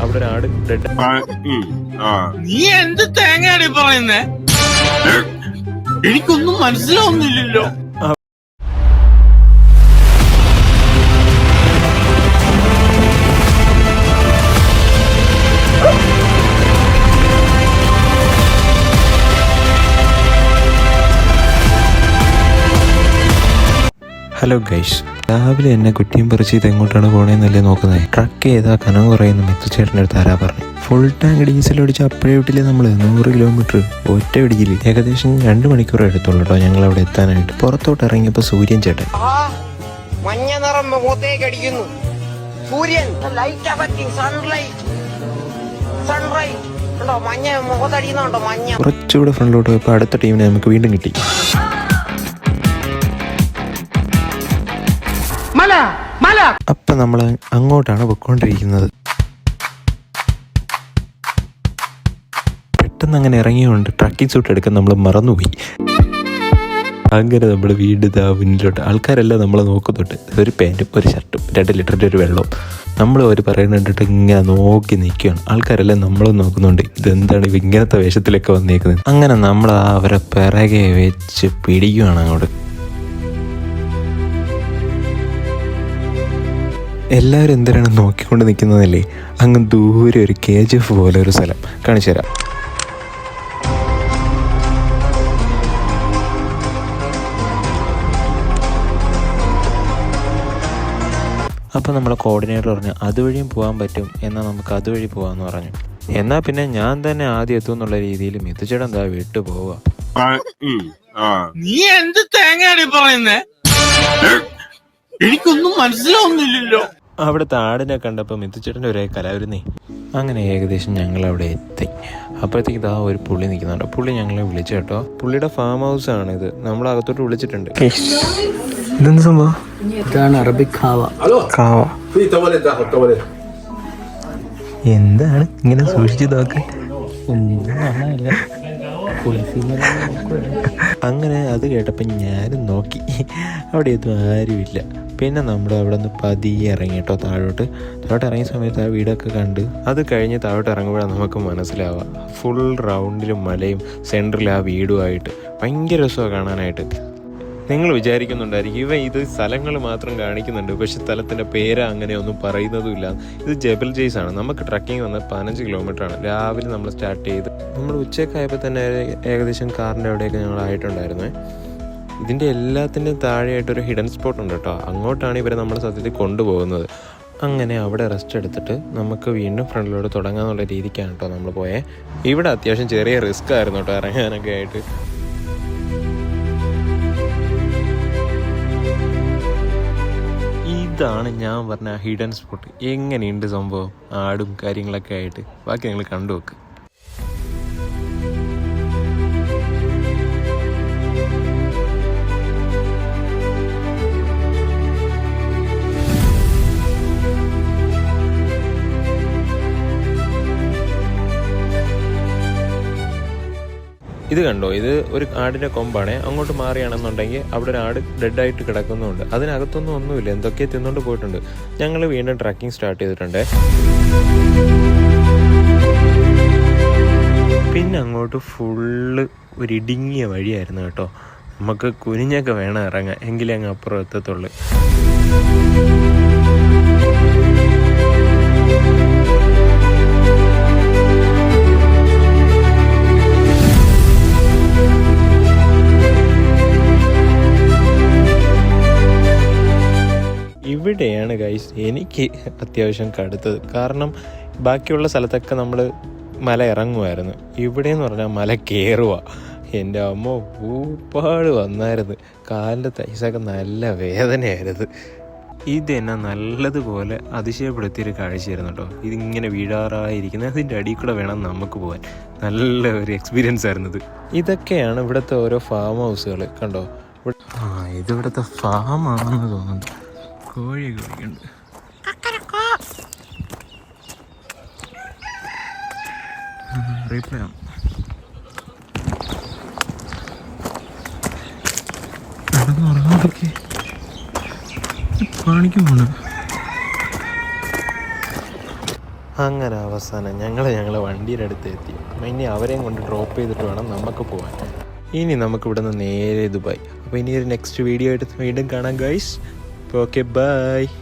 അവിടെ ഒരു ആട് ഡെഡ് നീ എന്ത് തേങ്ങയാണ് പറയുന്നേ? എനിക്കൊന്നും മനസ്സിലാവുന്നില്ലല്ലോ. ഹലോ ഗൈഷ് രാവിലെ എന്നെ കുറ്റിയും പറിച്ച് ഇത് എങ്ങോട്ടാണ് പോണേന്നല്ലേ നോക്കുന്നത് ട്രക്ക് ഏതാ കനം കുറയുന്ന മെത്തുച്ചേട്ടന്റെ അടുത്ത് ആരാ പറഞ്ഞു? ഫുൾ ടാങ്ക് ഡീസൽ അടിച്ച് അപ്പോഴേ വിട്ടില്ലേ നമ്മൾ നൂറ് കിലോമീറ്റർ ഒറ്റ പിടിക്കില്ല ഏകദേശം രണ്ട് മണിക്കൂർ എടുത്തുള്ളൂ കേട്ടോ ഞങ്ങൾ അവിടെ എത്താനായിട്ട്. പുറത്തോട്ട് ഇറങ്ങിയപ്പോൾ സൂര്യൻ ചേട്ടൻ. മഞ്ഞ നിറം മുഖത്തേക്ക് അടിക്കുന്നു. സൂര്യൻ ലൈറ്റ് അഫക്റ്റിംഗ് സൺലൈറ്റ് മഞ്ഞ മുഖത്തടിക്കുന്നുണ്ടോ മഞ്ഞ? കുറച്ചുകൂടെ ഫ്രണ്ടിലോട്ട് പോയപ്പോൾ അടുത്ത ടീമിനെ നമുക്ക് വീണ്ടും കിട്ടി. അപ്പം നമ്മൾ അങ്ങോട്ടാണ് പൊയ്ക്കൊണ്ടിരിക്കുന്നത്. പെട്ടെന്ന് അങ്ങനെ ഇറങ്ങിയുകൊണ്ട് ട്രക്കിംഗ് സൂട്ട് എടുക്കാൻ നമ്മൾ മറന്നുപോയി. അങ്ങനെ നമ്മുടെ വീട് ഇതാ മുന്നിലോട്ട്. ആൾക്കാരെല്ലാം നമ്മളെ നോക്കുന്നുണ്ട്. ഒരു പാന്റും ഒരു ഷർട്ടും രണ്ട് ലിറ്ററിന്റെ ഒരു വെള്ളവും. നമ്മൾ അവർ പറയുന്നുണ്ടിട്ട് ഇങ്ങനെ നോക്കി നിൽക്കുകയാണ് ആൾക്കാരെല്ലാം നമ്മളും നോക്കുന്നുണ്ട്. ഇതെന്താണ് ഇവ ഇങ്ങനത്തെ വേഷത്തിലൊക്കെ വന്നേക്കുന്നത്? അങ്ങനെ നമ്മൾ ആ അവരെ പിറകെ വെച്ച് പിടിക്കുകയാണ് അങ്ങോട്ട്. എല്ലാവരും എന്തിനാണ് നോക്കിക്കൊണ്ട് നിൽക്കുന്നതല്ലേ? അങ്ങ് ദൂരെ ഒരു കെ ജി എഫ് പോലെ ഒരു സ്ഥലം. കാണിച്ചു തരാം. അപ്പോൾ നമ്മളെ കോർഡിനേറ്റർ പറഞ്ഞു അതുവഴിയും പോകാൻ പറ്റും. എന്നാൽ നമുക്ക് അതുവഴി പോകാമെന്ന് പറഞ്ഞു. എന്നാൽ പിന്നെ ഞാൻ തന്നെ ആദ്യം എത്തും എന്നുള്ള രീതിയിൽ മിത്തുചേട്ടൻ എന്താ വിട്ടു പോവുക. നീ എന്ത് പറയുന്നേ? എനിക്കൊന്നും മനസ്സിലാവുന്നില്ലല്ലോ. അവിടുത്തെ ആടിനെ കണ്ടപ്പോൾ മിത്തുച്ചേട്ടന്റെ ഒരേ കലാവിരുന്നേ. അങ്ങനെ ഏകദേശം ഞങ്ങൾ അവിടെ എത്തി. അപ്പോഴത്തേക്ക് ഇതാ ഒരു പുള്ളി നിൽക്കുന്നുണ്ട്. പുള്ളി ഞങ്ങളെ വിളിച്ചു കേട്ടോ. പുള്ളിയുടെ ഫാം ഹൗസ് ആണ് ഇത് നമ്മൾ അകത്തോട്ട് വിളിച്ചിട്ടുണ്ട്. ഇതെന്ത് സംഭവം? ഇതാണ് അറബിക് ഖാവ കാവ. എന്താണ് ഇങ്ങനെ സൂക്ഷിച്ചു കാണാനില്ല അങ്ങനെ അത് കേട്ടപ്പോൾ ഞാനും നോക്കി. അവിടെ ഒന്നും ആരുമില്ല. പിന്നെ നമ്മൾ അവിടെ നിന്ന് പതിയെ ഇറങ്ങി കേട്ടോ താഴോട്ട്. താഴോട്ട് ഇറങ്ങിയ സമയത്ത് ആ വീടൊക്കെ കണ്ട് അത് കഴിഞ്ഞ് താഴോട്ട് ഇറങ്ങുമ്പോഴാണ് നമുക്ക് മനസ്സിലാവുക. ഫുൾ റൗണ്ടിലും മലയും സെന്ററിൽ ആ വീടുമായിട്ട്. ഭയങ്കര രസമാണ് കാണാനായിട്ട്. നിങ്ങൾ വിചാരിക്കുന്നുണ്ടായിരിക്കും ഇവ ഇത് സ്ഥലങ്ങൾ മാത്രം കാണിക്കുന്നുണ്ട് പക്ഷെ സ്ഥലത്തിന്റെ പേര് അങ്ങനെ ഒന്നും പറയുന്നതുമില്ല. ഇത് ജബൽ ജെയ്സ് ആണ്. നമുക്ക് ട്രക്കിംഗ് വന്ന് പതിനഞ്ച് കിലോമീറ്റർ ആണ്. രാവിലെ നമ്മൾ സ്റ്റാർട്ട് ചെയ്ത് നമ്മൾ ഉച്ചയ്ക്കായപ്പോൾ തന്നെ ഏകദേശം കാറിന്റെ അവിടെയൊക്കെ ഞങ്ങൾ ആയിട്ടുണ്ടായിരുന്നേ. ഇതിന്റെ എല്ലാത്തിന്റെയും താഴെയായിട്ട് ഒരു ഹിഡൻ സ്പോട്ട് ഉണ്ട് കേട്ടോ. അങ്ങോട്ടാണ് ഇവരെ നമ്മുടെ സത്യത്തിൽ കൊണ്ടുപോകുന്നത്. അങ്ങനെ അവിടെ റെസ്റ്റ് എടുത്തിട്ട് നമുക്ക് വീണ്ടും ഫ്രണ്ടിലോട്ട് തുടങ്ങാന്നുള്ള രീതിക്കാണ് കേട്ടോ നമ്മൾ പോയത് ഇവിടെ അത്യാവശ്യം ചെറിയ റിസ്ക് ആയിരുന്നു കേട്ടോ ഇറങ്ങാനൊക്കെ ആയിട്ട്. ഇതാണ് ഞാൻ പറഞ്ഞ ഹിഡൻ സ്പോട്ട് എങ്ങനെയുണ്ട് സംഭവം? ആടും കാര്യങ്ങളൊക്കെ ആയിട്ട്. ബാക്കി നിങ്ങൾ കണ്ടു വെക്ക് ഇത് കണ്ടോ? ഇത് ഒരു ആടിന്റെ കൊമ്പാണ്. അങ്ങോട്ട് മാറിയാണെന്നുണ്ടെങ്കിൽ അവിടെ ഒരു ആട് ഡെഡായിട്ട് കിടക്കുന്നുണ്ട്. അതിനകത്തൊന്നും ഒന്നുമില്ല. എന്തൊക്കെ തിന്നുകൊണ്ട് പോയിട്ടുണ്ട്. ഞങ്ങൾ വീണ്ടും ട്രക്കിംഗ് സ്റ്റാർട്ട് ചെയ്തിട്ടുണ്ട്. പിന്നെ അങ്ങോട്ട് ഫുള്ള് ഒരു ഇടുങ്ങിയ വഴിയായിരുന്നു കേട്ടോ. നമുക്ക് കുനിഞ്ഞൊക്കെ വേണം ഇറങ്ങാൻ. എങ്കിലേ അങ്ങ് അപ്പുറം എത്തത്തുള്ളൂ. ഗൈസ് എനിക്ക് അത്യാവശ്യം കടുത്തത്. കാരണം ബാക്കിയുള്ള സ്ഥലത്തൊക്കെ നമ്മൾ മല ഇറങ്ങുമായിരുന്നു ഇവിടെ എന്ന് പറഞ്ഞാൽ മല കയറുക എന്റെ അമ്മ ഒരുപാട് വന്നായിരുന്നു. കാലിന്റെ തൈസൊക്കെ നല്ല വേദനയായിരുന്നു. ഇത് എന്നെ നല്ലതുപോലെ അതിശയപ്പെടുത്തിയൊരു കാഴ്ചയായിരുന്നു കേട്ടോ. ഇതിങ്ങനെ വീഴാറായിരിക്കുന്ന അതിന്റെ അടിയിൽ കൂടെ വേണം നമുക്ക് പോകാൻ നല്ല ഒരു എക്സ്പീരിയൻസ് ആയിരുന്നത് ഇതൊക്കെയാണ് ഇവിടുത്തെ ഓരോ ഫാം ഹൗസുകൾ കണ്ടോ? ആ ഇതിവിടുത്തെ ഫാം ആണെന്ന് തോന്നുന്നു. കോഴിയൊക്കെ റീപ്ലേ ആണ് കാണിക്കുമാണ് അങ്ങനെ അവസാനം ഞങ്ങൾ ഞങ്ങളെ വണ്ടിയുടെ അടുത്ത് എത്തി. ഇനി അവരെയും കൊണ്ട് ഡ്രോപ്പ് ചെയ്തിട്ട് വേണം നമുക്ക് പോകാൻ ഇനി നമുക്ക് ഇവിടെ നിന്ന് നേരെ ദുബായ്. അപ്പോൾ ഇനി ഒരു നെക്സ്റ്റ് വീഡിയോ ആയിട്ട് വീണ്ടും കാണാം ഗൈസ് Okay, bye.